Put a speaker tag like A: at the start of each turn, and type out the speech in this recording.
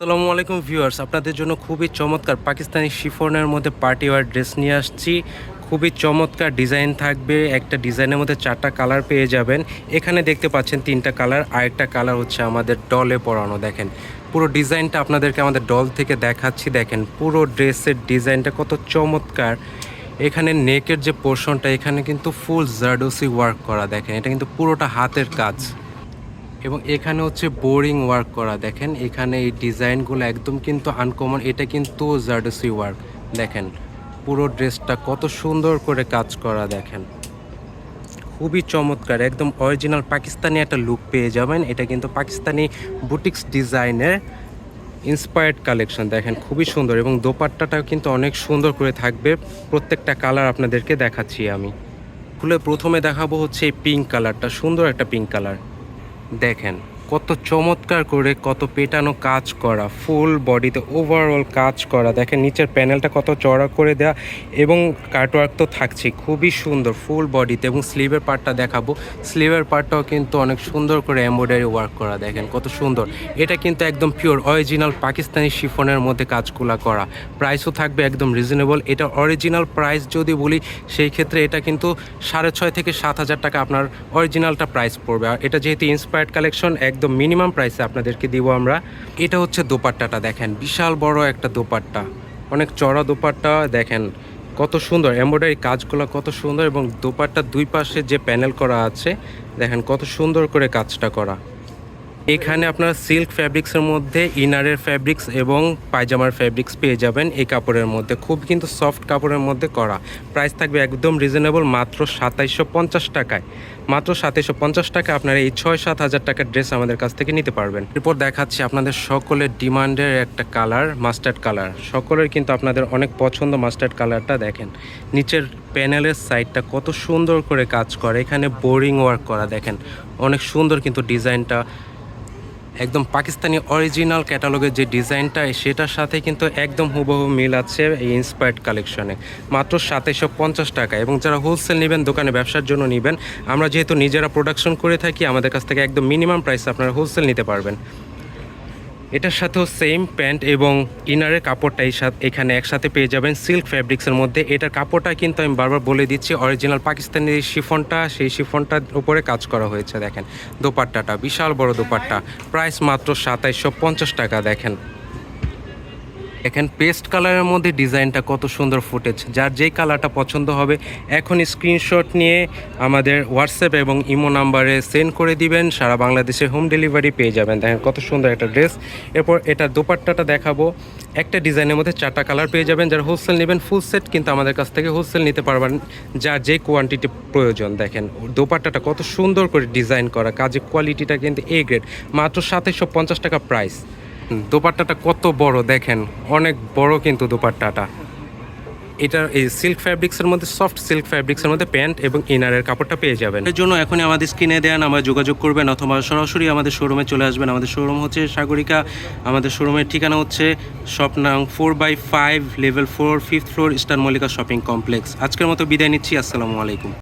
A: আসসালামু আলাইকুম ভিউয়ার্স, আপনাদের জন্য খুবই চমৎকার পাকিস্তানি শিফনের মধ্যে পার্টি ওয়ার ড্রেস নিয়ে আসছি। খুবই চমৎকার ডিজাইন থাকবে, একটা ডিজাইনের মধ্যে চারটা কালার পেয়ে যাবেন। এখানে দেখতে পাচ্ছেন তিনটা কালার, আরেকটা কালার হচ্ছে আমাদের ডলে পরানো, দেখেন। পুরো ডিজাইনটা আপনাদেরকে আমাদের ডল থেকে দেখাচ্ছি, দেখেন। পুরো ড্রেসের ডিজাইনটা কত চমৎকার। এখানে নেকের যে পোর্শনটা, এখানে কিন্তু ফুল জার্ডোসি ওয়ার্ক করা, দেখেন। এটা কিন্তু পুরোটা হাতের কাজ। এবং এখানে হচ্ছে বোরিং ওয়ার্ক করা, দেখেন। এখানে এই ডিজাইনগুলো একদম কিন্তু আনকমন এটা কিন্তু জার্ডসি ওয়ার্ক। দেখেন, পুরো ড্রেসটা কত সুন্দর করে কাজ করা, দেখেন। খুবই চমৎকার, একদম অরিজিনাল পাকিস্তানি একটা লুক পেয়ে যাবেন। এটা কিন্তু পাকিস্তানি বুটিক্স ডিজাইনের ইন্সপায়ার্ড কালেকশন দেখেন, খুবই সুন্দর। এবং দোপাট্টাটাও কিন্তু অনেক সুন্দর করে থাকবে। প্রত্যেকটা কালার আপনাদেরকে দেখাচ্ছি আমি। খুলে প্রথমে দেখাবো হচ্ছে এই পিঙ্ক কালারটা সুন্দর একটা পিঙ্ক কালার দেখেন। কত চমৎকার করে, কত পেটানো কাজ করা ফুল বডিতে ওভারঅল কাজ করা। দেখেন, নিচের প্যানেলটা কত চড়া করে দেওয়া এবং কাটওয়ার্ক তো থাকছে খুবই সুন্দর ফুল বডিতে এবং স্লিভের পার্টটা দেখাবো। স্লিভের পার্টটাও কিন্তু অনেক সুন্দর করে এমব্রয়ডারি ওয়ার্ক করা, দেখেন কত সুন্দর। এটা কিন্তু একদম পিওর অরিজিনাল পাকিস্তানি শিফনের মধ্যে কাজগুলা করা। প্রাইসও থাকবে একদম রিজনেবল এটা অরিজিনাল প্রাইস যদি বলি, সেই ক্ষেত্রে এটা কিন্তু সাড়ে ছয় থেকে সাত হাজার টাকা আপনার অরিজিনালটা প্রাইস পড়বে। আর এটা যেহেতু ইন্সপায়ার্ড কালেকশন একদম মিনিমাম প্রাইসে আপনাদেরকে দিব আমরা। এটা হচ্ছে দোপাট্টাটা দেখেন, বিশাল বড় একটা দোপাট্টা। অনেক চড়া দোপাট্টা, দেখেন কত সুন্দর। এমব্রয়ডারি কাজগুলো কত সুন্দর এবং দোপাট্টার দুই পাশে যে প্যানেল করা আছে, দেখেন কত সুন্দর করে কাজটা করা। এখানে আপনারা সিল্ক ফ্যাব্রিক্সের মধ্যে ইনারের ফ্যাব্রিক্স এবং পায়জামার ফ্যাব্রিক্স পেয়ে যাবেন এই কাপড়ের মধ্যে। খুব কিন্তু সফট কাপড়ের মধ্যে করা। প্রাইস থাকবে একদম রিজনেবল মাত্র সাতাইশশো পঞ্চাশ টাকায়। মাত্র সাতাইশশো পঞ্চাশ টাকা আপনারা এই ছয় সাত হাজার টাকার ড্রেস আমাদের কাছ থেকে নিতে পারবেন। এরপর দেখাচ্ছি আপনাদের সকলের ডিমান্ডের একটা কালার, মাস্টার্ড কালার। সকলের কিন্তু আপনাদের অনেক পছন্দ মাস্টার্ড কালারটা দেখেন। নিচের প্যানেলের সাইডটা কত সুন্দর করে কাজ করে। এখানে বোরিং ওয়ার্ক করা দেখেন। অনেক সুন্দর কিন্তু ডিজাইনটা। একদম পাকিস্তানি অরিজিনাল ক্যাটালগের যে ডিজাইনটা, সেটার সাথে কিন্তু একদম হুবহু মিল আছে এই ইন্সপায়ার্ড কালেকশনে মাত্র সাতাইশশো পঞ্চাশ টাকা এবং যারা হোলসেল নেবেন, দোকানে ব্যবসার জন্য নেবেন, আমরা যেহেতু নিজেরা প্রোডাকশন করে থাকি, আমাদের কাছ থেকে একদম মিনিমাম প্রাইস আপনারা হোলসেল নিতে পারবেন। এটার সাথেও সেম প্যান্ট এবং ইনারের কাপড়টা এখানে একসাথে পেয়ে যাবেন সিল্ক ফ্যাব্রিক্সের মধ্যে। এটার কাপড়টা কিন্তু আমি বারবার বলে দিচ্ছি অরিজিনাল পাকিস্তানি শিফনটা, সেই শিফনটার উপরে কাজ করা হয়েছে, দেখেন। দোপাট্টাটা, বিশাল বড় দোপাট্টা। প্রাইস মাত্র সাতাইশশো টাকা, দেখেন। দেখেন পেস্ট কালারের মধ্যে ডিজাইনটা কত সুন্দর ফুটেজ যার যেই কালারটা পছন্দ হবে এখন স্ক্রিনশট নিয়ে আমাদের হোয়াটসঅ্যাপ এবং ইমো নাম্বারে সেন্ড করে দিবেন। সারা বাংলাদেশে হোম ডেলিভারি পেয়ে যাবেন। দেখেন কত সুন্দর একটা ড্রেস এরপর এটা দোপাট্টাটা দেখাবো। একটা ডিজাইনের মধ্যে চারটা কালার পেয়ে যাবেন। যারা হোলসেল নেবেন ফুল সেট কিন্তু আমাদের কাছ থেকে হোলসেল নিতে পারবেন, যার যে কোয়ান্টিটি প্রয়োজন। দেখেন, দোপাট্টাটা কত সুন্দর করে ডিজাইন করা। কাজের কোয়ালিটিটা কিন্তু এ গ্রেড মাত্র পঞ্চাশ টাকা প্রাইস দোপাট্টাটা কত বড় দেখেন, অনেক বড় কিন্তু দোপাট্টাটা। এটা এই সিল্ক ফ্যাব্রিক্সের মধ্যে সফট সিল্ক ফ্যাব্রিক্সের মধ্যে প্যান্ট এবং ইনারের কাপড়টা পেয়ে যাবেন। এর জন্য এখনই আমাদের স্ক্রিনে দেন, আমরা যোগাযোগ করবেন অথবা সরাসরি আমাদের শোরুমে চলে আসবেন। আমাদের শোরুম হচ্ছে সাগরিকা, আমাদের শোরুমের ঠিকানা হচ্ছে শপ নাং four by five level four fifth floor Eastern Mallika shopping complex আজকের মতো বিদায় নিচ্ছি, আসসালামু আলাইকুম।